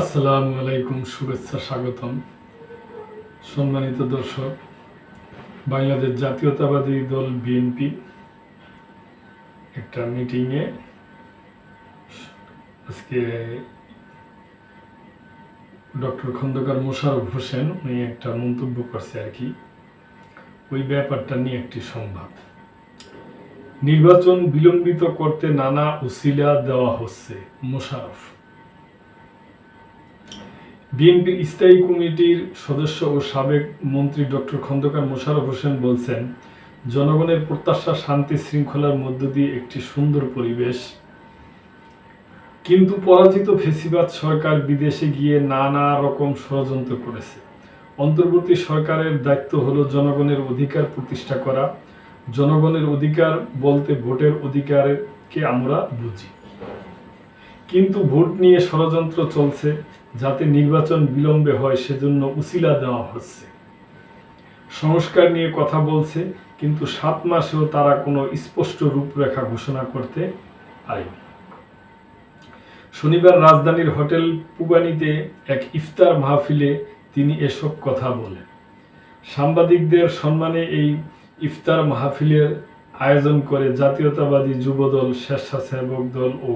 আসসালামু আলাইকুম শুভেচ্ছা স্বাগতম। সম্মানিত দর্শক, বাংলাদেশ জাতীয়তাবাদী দল বিএনপি একটা মিটিংয়ে আজকে ডক্টর খন্দকার মোশারফ হোসেন, উনি একটা মন্তব্য করছে আর কি। ওই ব্যাপারটা নিয়ে একটি সংবাদ। নির্বাচন বিলম্বিত করতে নানা উসিলা দেওয়া হচ্ছে মোশারফ বিএনপির স্থায়ী কমিটির সদস্য ও সাবেক মন্ত্রী ডক্টর খন্দকার মোশাররফ হোসেন বলছেন, জনগণের প্রত্যাশা শান্তি শৃঙ্খলার মধ্য দিয়ে একটি সুন্দর পরিবেশ। কিন্তু পরাজিত ফেসিবাদ সরকার বিদেশে গিয়ে নানা রকম ষড়যন্ত্র করেছে। অন্তর্বর্তী সরকারের দায়িত্ব হলো জনগণের অধিকার প্রতিষ্ঠা করা। জনগণের অধিকার বলতে ভোটের অধিকারকে আমরা বুঝি। কিন্তু ভোট নিয়ে ষড়যন্ত্র চলছে, যাতে নির্বাচন বিলম্বে হয় সেজন্য উসিলা দেওয়া হচ্ছে। সংস্কার নিয়ে কথা বলছে, কিন্তু সাত মাসেও তারা কোনো স্পষ্ট রূপরেখা ঘোষণা করতে পারেনি। শনিবার রাজধানীর হোটেল পুবানিতে এক ইফতার মাহফিলে তিনি এসব কথা বলেন। সাংবাদিকদের সম্মানে এই ইফতার মাহফিলের আয়োজন করে জাতীয়তাবাদী যুবদল, স্বেচ্ছাসেবক দল ও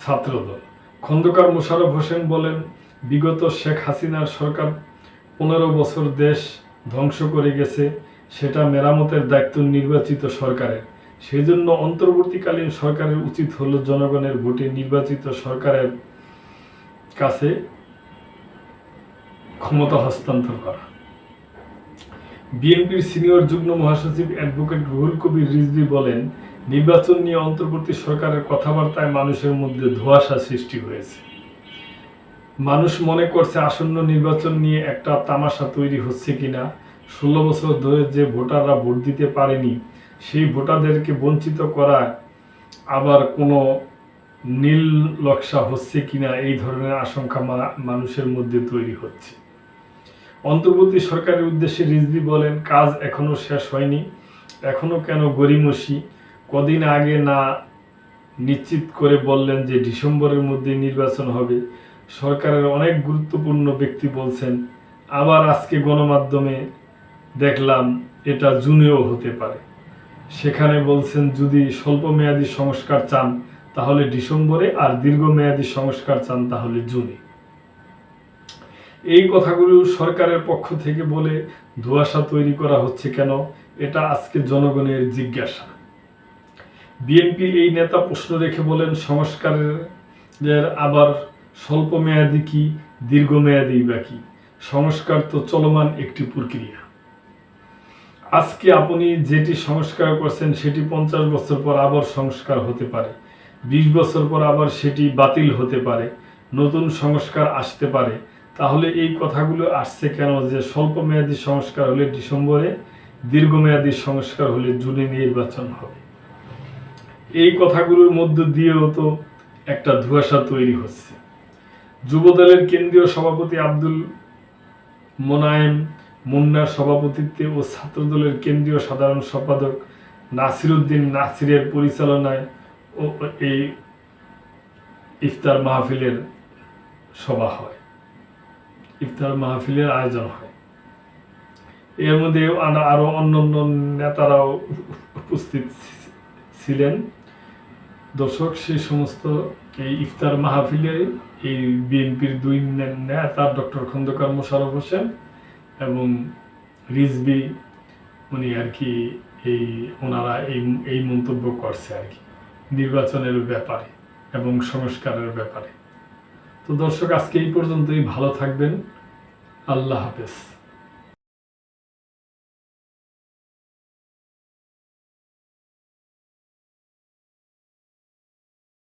ছাত্রদল। খন্দকার মোশাররফ হোসেন বলেন, বিগত শেখ হাসিনার সরকার পনেরো বছর দেশ ধ্বংস করে গেছে, সেটা মেরামতের দায়িত্ব নির্বাচিত সরকারের। সেই জন্য অন্তর্বর্তীকালীন সরকারের উচিত হলো জনগণের ভোটে নির্বাচিত সরকারের কাছে ক্ষমতা হস্তান্তর করা। বিএনপির সিনিয়র যুগ্ম মহাসচিব অ্যাডভোকেট রুহুল কবির রিজভি বলেন নির্বাচন নিয়ে অন্তর্বর্তী সরকারের কথাবার্তায় মানুষের মধ্যে ধোঁয়াশা সৃষ্টি হয়েছে। মানুষ মনে করছে আসন্ন নির্বাচন নিয়ে একটা তামাশা তৈরি হচ্ছে কিনা। ষোলো বছর ধরে যে ভোটাররা ভোট দিতে পারেনি, সেই ভোটারদেরকে বঞ্চিত করা আবার কোনো নীল নকশা হচ্ছে কিনা এই ধরনের আশঙ্কা মানুষের মধ্যে তৈরি হচ্ছে। অন্তর্বর্তী সরকারের উদ্দেশ্যে রিজভি বলেন, কাজ এখনও শেষ হয়নি, এখনও কেন গরিমসি কদিন আগে না নিশ্চিত করে বললেন যে ডিসেম্বরের মধ্যে নির্বাচন হবে। সরকারের অনেক গুরুত্বপূর্ণ ব্যক্তি বলছেন, আবার আজকে গণমাধ্যমে দেখলাম এটা জুনেও হতে পারে। সেখানে বলছেন, যদি স্বল্পমেয়াদী সংস্কার চান, তাহলে ডিসেম্বরে, আর দীর্ঘমেয়াদী সংস্কার চান, তাহলে জুনে। এই কথাগুলো সরকারের পক্ষ থেকে বলে ধোঁয়াশা তৈরি করা হচ্ছে কেন? এটা আজকে জনগণের জিজ্ঞাসা। বিএনপি এই নেতা প্রশ্ন রেখে বলেন, সংস্কারের আবার স্বল্পমেয়াদী কি দীর্ঘমেয়াদী বা কি? সংস্কার তো চলমান একটি প্রক্রিয়া। আজকে আপনি যেটি সংস্কার করছেন, সেটি পঞ্চাশ বছর পর আবার সংস্কার হতে পারে। বিশ বছর পর আবার সেটি বাতিল হতে পারে। নতুন সংস্কার আসতে পারে। তাহলে এই কথাগুলো আসছে কেন যে স্বল্পমেয়াদী সংস্কার হলে ডিসেম্বরে দীর্ঘমেয়াদী সংস্কার হলে জুনে নির্বাচন হবে? এই কথাগুলোর মধ্য দিয়েও তো একটা ধোঁয়াশা তৈরি হচ্ছে। যুবদলের কেন্দ্রীয় সভাপতি আব্দুল মোনায়েম মুন্নার সভাপতিত্বে ও ছাত্রদলের কেন্দ্রীয় সাধারণ সম্পাদক নাসিরুদ্দিন নাসিরের পরিচালনায় ও এই ইফতার মাহফিলের সভা হয়। ইফতার মাহফিলের আয়োজন হয়। এর মধ্যে আনা- অন্য অন্য নেতারাও উপস্থিত ছিলেন। দর্শক সেই সমস্ত এই ইফতার মাহফিলে এই বিএনপির দুই নেতা ডক্টর খন্দকার মোশাররফ হোসেন এবং রিজবি উনি আর কি এই ওনারা এই এই মন্তব্য করছে আর কি, নির্বাচনের ব্যাপারে এবং সংস্কারের ব্যাপারে। তো দর্শক, আজকে এই পর্যন্তই। ভালো থাকবেন। আল্লাহ হাফেজ।